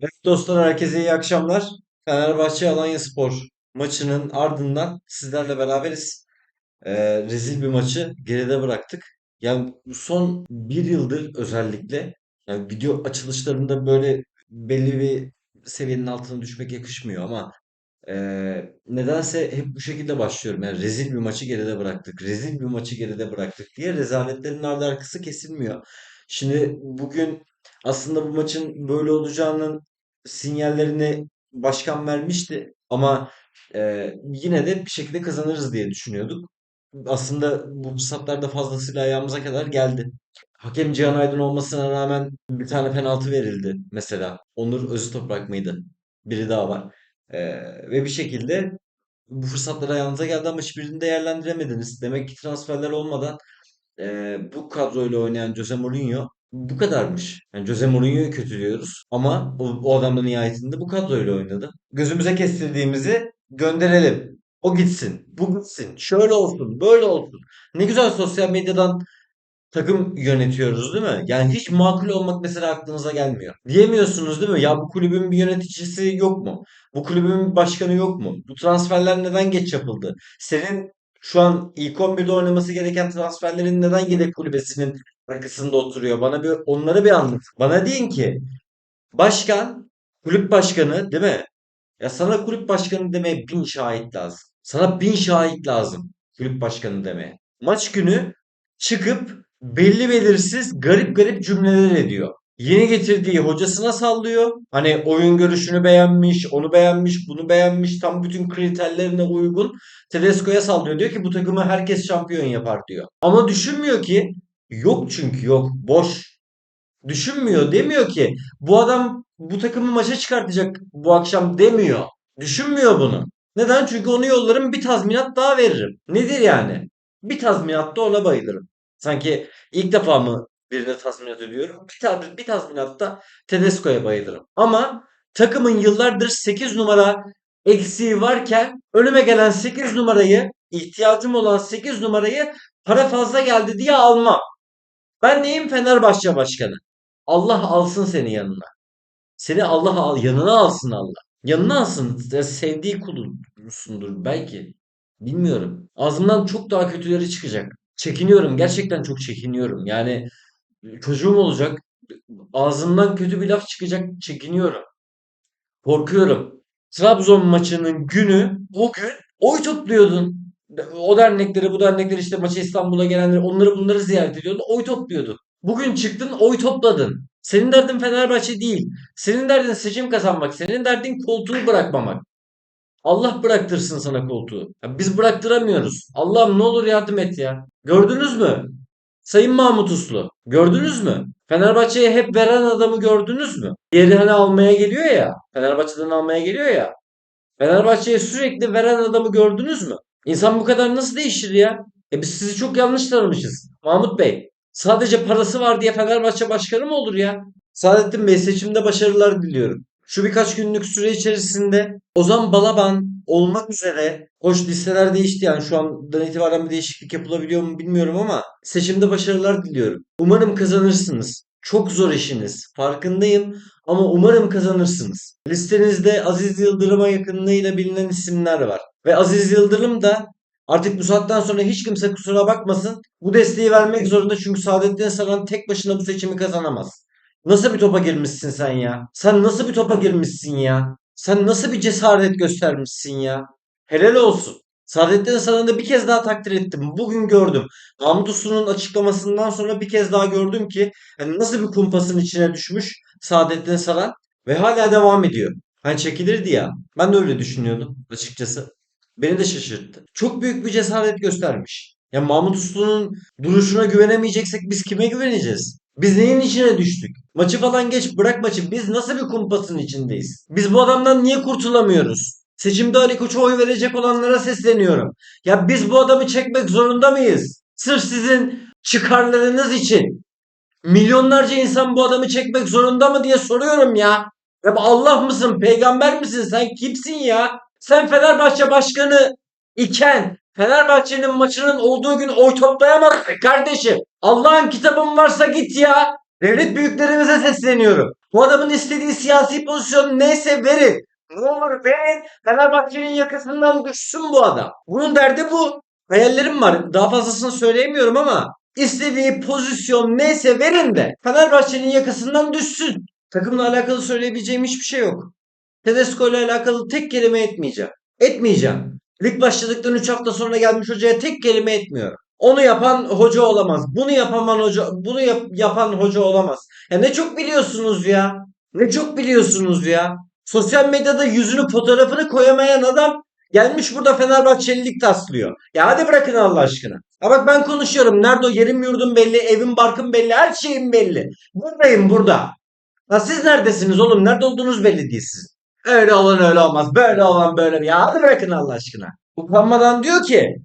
Evet dostlar herkese iyi akşamlar. Fenerbahçe Alanyaspor maçının ardından sizlerle beraberiz. Ee, rezil bir maçı geride bıraktık. Yani son bir yıldır özellikle yani video açılışlarında böyle belli bir seviyenin altına düşmek yakışmıyor ama ee, nedense hep bu şekilde başlıyorum. Yani rezil bir maçı geride bıraktık. Rezil bir maçı geride bıraktık diye rezaletlerin ardı arkası kesilmiyor. Şimdi bugün aslında bu maçın böyle olacağının sinyallerini başkan vermişti ama e, yine de bir şekilde kazanırız diye düşünüyorduk. Aslında bu fırsatlar da fazlasıyla ayağımıza kadar geldi. Hakem Cihan Aydın olmasına rağmen bir tane penaltı verildi mesela. Onur Öztoprak mıydı? Biri daha var. Ee, ve bir şekilde bu fırsatlar ayağınıza geldi ama hiçbirini değerlendiremediniz. Demek ki transferler olmadan e, bu kadroyla oynayan Jose Mourinho bu kadarmış. Yani Jose Mourinho'yu kötülüyoruz ama o, o adam da nihayetinde bu kadroyla oynadı. Gözümüze kestirdiğimizi gönderelim. O gitsin, bu gitsin, şöyle olsun, böyle olsun. Ne güzel sosyal medyadan takım yönetiyoruz değil mi? Yani hiç makul olmak mesela aklınıza gelmiyor. Diyemiyorsunuz değil mi? Ya bu kulübün bir yöneticisi yok mu? Bu kulübün bir başkanı yok mu? Bu transferler neden geç yapıldı? Senin şu an ilk 11'de oynaması gereken transferlerin neden yedek kulübesinin arkasında oturuyor? Bana bir onları bir anlat. Bana deyin ki başkan, kulüp başkanı değil mi? Ya sana kulüp başkanı demeye bin şahit lazım. Sana bin şahit lazım kulüp başkanı demeye. Maç günü çıkıp belli belirsiz garip garip cümleler ediyor. Yeni getirdiği hocasına sallıyor. Hani oyun görüşünü beğenmiş, onu beğenmiş, bunu beğenmiş. Tam bütün kriterlerine uygun Tedesco'ya sallıyor. Diyor ki bu takımı herkes şampiyon yapar diyor. Ama düşünmüyor ki yok çünkü yok. Boş. Düşünmüyor. Demiyor ki bu adam bu takımı maça çıkartacak bu akşam demiyor. Düşünmüyor bunu. Neden? Çünkü onu yollarım bir tazminat daha veririm. Nedir yani? Bir tazminat da ona bayılırım. Sanki ilk defa mı birine tazminat ödüyorum? Bir, taz, bir tazminatta Tedesco'ya bayılırım. Ama takımın yıllardır 8 numara eksiği varken önüme gelen 8 numarayı ihtiyacım olan 8 numarayı para fazla geldi diye almam. Ben neyim Fenerbahçe başkanı? Allah alsın seni yanına. Seni Allah al, yanına alsın Allah. Yanına alsın. Sevdiği kulusundur belki. Bilmiyorum. Ağzımdan çok daha kötüleri çıkacak. Çekiniyorum. Gerçekten çok çekiniyorum. Yani çocuğum olacak. Ağzımdan kötü bir laf çıkacak. Çekiniyorum. Korkuyorum. Trabzon maçının günü o gün oy topluyordun. O dernekleri bu dernekleri işte maça İstanbul'a gelenleri onları bunları ziyaret ediyordun. Oy topluyordun. Bugün çıktın oy topladın. Senin derdin Fenerbahçe değil. Senin derdin seçim kazanmak. Senin derdin koltuğu bırakmamak. Allah bıraktırsın sana koltuğu. Ya biz bıraktıramıyoruz. Allah'ım ne olur yardım et ya. Gördünüz mü? Sayın Mahmut Uslu. Gördünüz mü? Fenerbahçe'ye hep veren adamı gördünüz mü? Diğeri hani almaya geliyor ya. Fenerbahçe'den almaya geliyor ya. Fenerbahçe'ye sürekli veren adamı gördünüz mü? İnsan bu kadar nasıl değişir ya? E biz sizi çok yanlış tanımışız. Mahmut Bey. Sadece parası var diye Fenerbahçe başkanı mı olur ya? Saadettin Bey seçimde başarılar diliyorum. Şu birkaç günlük süre içerisinde Ozan Balaban olmak üzere hoş listeler değişti yani şu andan itibaren bir değişiklik yapılabiliyor mu bilmiyorum ama seçimde başarılar diliyorum. Umarım kazanırsınız. Çok zor işiniz. Farkındayım ama umarım kazanırsınız. Listenizde Aziz Yıldırım'a yakınlığıyla bilinen isimler var. Ve Aziz Yıldırım da artık bu saatten sonra hiç kimse kusura bakmasın. Bu desteği vermek zorunda çünkü Saadettin Saran tek başına bu seçimi kazanamaz. Nasıl bir topa girmişsin sen ya? Sen nasıl bir topa girmişsin ya? Sen nasıl bir cesaret göstermişsin ya? Helal olsun. Saadettin Saran'ı da bir kez daha takdir ettim. Bugün gördüm. Mahmut Uslu'nun açıklamasından sonra bir kez daha gördüm ki hani nasıl bir kumpasın içine düşmüş Saadettin Saran ve hala devam ediyor. Hani çekilirdi ya. Ben de öyle düşünüyordum açıkçası. Beni de şaşırttı. Çok büyük bir cesaret göstermiş. Ya Mahmut Uslu'nun duruşuna güvenemeyeceksek biz kime güveneceğiz? Biz neyin içine düştük? Maçı falan geç bırak maçı. Biz nasıl bir kumpasın içindeyiz? Biz bu adamdan niye kurtulamıyoruz? Seçimde Ali Koç'a oy verecek olanlara sesleniyorum. Ya biz bu adamı çekmek zorunda mıyız? Sırf sizin çıkarlarınız için. Milyonlarca insan bu adamı çekmek zorunda mı diye soruyorum ya. Ya Allah mısın? Peygamber misin? Sen kimsin ya? Sen Fenerbahçe başkanı iken Fenerbahçe'nin maçının olduğu gün oy toplayamazsın kardeşim. Allah'ın kitabın varsa git ya. Devlet büyüklerimize sesleniyorum. Bu adamın istediği siyasi pozisyon neyse verin. Ne olur verin. Fenerbahçe'nin yakasından düşsün bu adam. Bunun derdi bu. Hayallerim var. Daha fazlasını söyleyemiyorum ama istediği pozisyon neyse verin de Fenerbahçe'nin yakasından düşsün. Takımla alakalı söyleyebileceğim hiçbir şey yok. Tedesco ile alakalı tek kelime etmeyeceğim. Etmeyeceğim. Lig başladıktan 3 hafta sonra gelmiş hocaya tek kelime etmiyorum. Onu yapan hoca olamaz. Bunu yapan hoca bunu yap- yapan hoca olamaz. Ya ne çok biliyorsunuz ya. Ne çok biliyorsunuz ya. Sosyal medyada yüzünü fotoğrafını koyamayan adam gelmiş burada Fenerbahçelilik taslıyor. Ya hadi bırakın Allah aşkına. Ha bak ben konuşuyorum. Nerede o yerim yurdum belli, evim barkım belli, her şeyim belli. Buradayım burada. Ha siz neredesiniz oğlum? Nerede olduğunuz belli değil sizin. Öyle olan öyle olmaz. Böyle olan böyle. Ya hadi bırakın Allah aşkına. Utanmadan diyor ki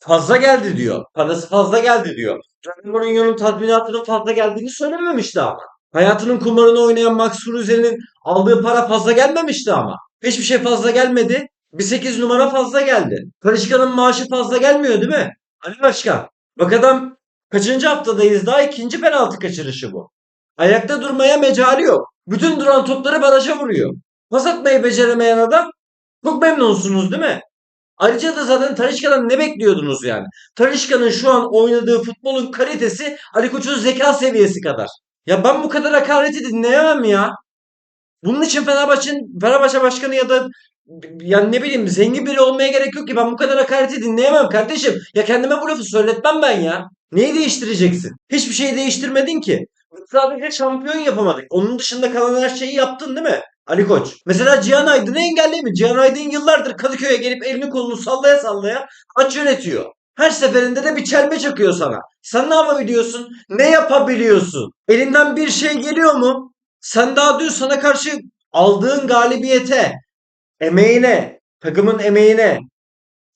fazla geldi diyor. Parası fazla geldi diyor. Mourinho'nun tazminatının fazla geldiğini söylememişti ama. Hayatının kumarını oynayan Max Kruse'nin aldığı para fazla gelmemişti ama. Hiçbir şey fazla gelmedi. Bir 8 numara fazla geldi. Karışkanın maaşı fazla gelmiyor değil mi? Ali Başkan. Bak adam kaçıncı haftadayız daha ikinci penaltı kaçırışı bu. Ayakta durmaya mecali yok. Bütün duran topları baraja vuruyor. Pas atmayı beceremeyen adam çok memnunsunuz değil mi? Ayrıca da zaten Talisca'dan ne bekliyordunuz yani? Talisca'nın şu an oynadığı futbolun kalitesi Ali Koç'un zeka seviyesi kadar. Ya ben bu kadar hakareti dinleyemem ya. Bunun için Fenerbahçe'nin Fenerbahçe başkanı ya da yani ne bileyim zengin biri olmaya gerek yok ki ben bu kadar hakareti dinleyemem kardeşim. Ya kendime bu lafı söyletmem ben ya. Neyi değiştireceksin? Hiçbir şey değiştirmedin ki. Sadece şampiyon yapamadık. Onun dışında kalan her şeyi yaptın değil mi? Ali Koç. Mesela Cihan Aydın'ı engelleyemiyor. Cihan Aydın yıllardır Kadıköy'e gelip elini kolunu sallaya sallaya maç yönetiyor. Her seferinde de bir çelme çakıyor sana. Sen ne yapabiliyorsun? Ne yapabiliyorsun? Elinden bir şey geliyor mu? Sen daha dün sana karşı aldığın galibiyete, emeğine, takımın emeğine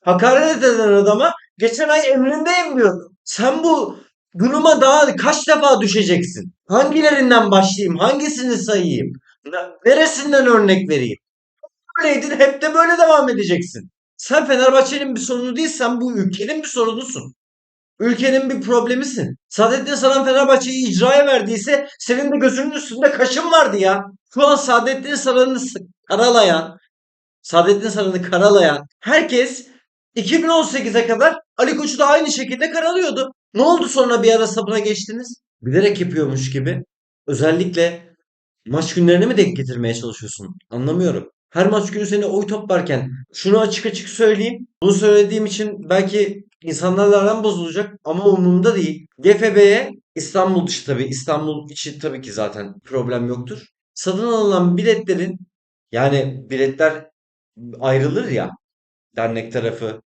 hakaret eden adama geçen ay emrindeyim diyordun. Sen bu duruma daha kaç defa düşeceksin? Hangilerinden başlayayım? Hangisini sayayım? Ne- Neresinden örnek vereyim? Böyleydin hep de böyle devam edeceksin. Sen Fenerbahçe'nin bir sorunu değil, sen bu ülkenin bir sorunusun. Ülkenin bir problemisin. Saadettin Saran Fenerbahçe'yi icraya verdiyse senin de gözünün üstünde kaşın vardı ya. Şu an Saadettin Saran'ı karalayan, Saadettin Saran'ı karalayan herkes 2018'e kadar Ali Koç'u da aynı şekilde karalıyordu. Ne oldu sonra bir ara sapına geçtiniz? Bilerek yapıyormuş gibi. Özellikle maç günlerini mi denk getirmeye çalışıyorsun? Anlamıyorum. Her maç günü seni oy toplarken şunu açık açık söyleyeyim. Bunu söylediğim için belki insanlarla aram bozulacak ama umurumda değil. GFB'ye İstanbul dışı tabii İstanbul içi tabii ki zaten problem yoktur. Satın alınan biletlerin yani biletler ayrılır ya dernek tarafı,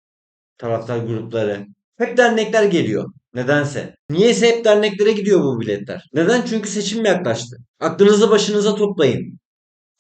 taraftar grupları. Hep dernekler geliyor. Nedense. Niyeyse hep derneklere gidiyor bu biletler. Neden? Çünkü seçim yaklaştı. Aklınızı başınıza toplayın.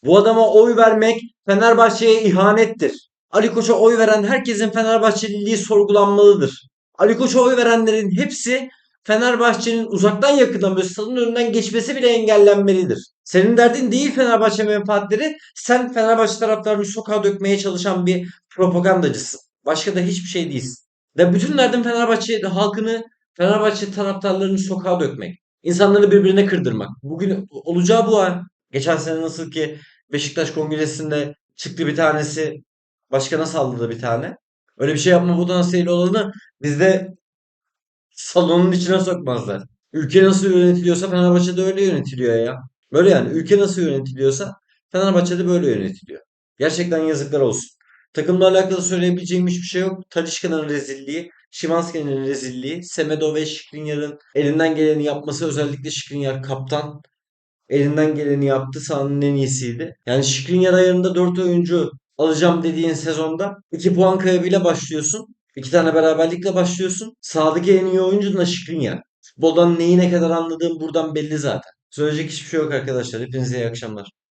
Bu adama oy vermek Fenerbahçe'ye ihanettir. Ali Koç'a oy veren herkesin Fenerbahçeliliği sorgulanmalıdır. Ali Koç'a oy verenlerin hepsi Fenerbahçe'nin uzaktan yakından böyle stadın önünden geçmesi bile engellenmelidir. Senin derdin değil Fenerbahçe menfaatleri. Sen Fenerbahçe taraftarını sokağa dökmeye çalışan bir propagandacısın. Başka da hiçbir şey değilsin. Ve bütün derdin Fenerbahçe halkını, Fenerbahçe taraftarlarını sokağa dökmek. İnsanları birbirine kırdırmak. Bugün olacağı bu ha. Geçen sene nasıl ki Beşiktaş Kongresi'nde çıktı bir tanesi başkana salladı bir tane. Öyle bir şey yapma potansiyeli olanı bizde salonun içine sokmazlar. Ülke nasıl yönetiliyorsa Fenerbahçe'de öyle yönetiliyor ya. Böyle yani ülke nasıl yönetiliyorsa Fenerbahçe'de böyle yönetiliyor. Gerçekten yazıklar olsun. Takımla alakalı söyleyebileceğim hiçbir şey yok. Talisca'nın rezilliği, Szymański'nin rezilliği, Semedo ve Skriniar'ın elinden geleni yapması özellikle Skriniar kaptan elinden geleni yaptı. Sahanın en iyisiydi. Yani Skriniar ayarında 4 oyuncu alacağım dediğin sezonda 2 puan kaybıyla başlıyorsun. 2 tane beraberlikle başlıyorsun. Sahadaki en iyi oyuncu da Skriniar. Futboldan neyi ne kadar anladığım buradan belli zaten. Söyleyecek hiçbir şey yok arkadaşlar. Hepinize iyi akşamlar.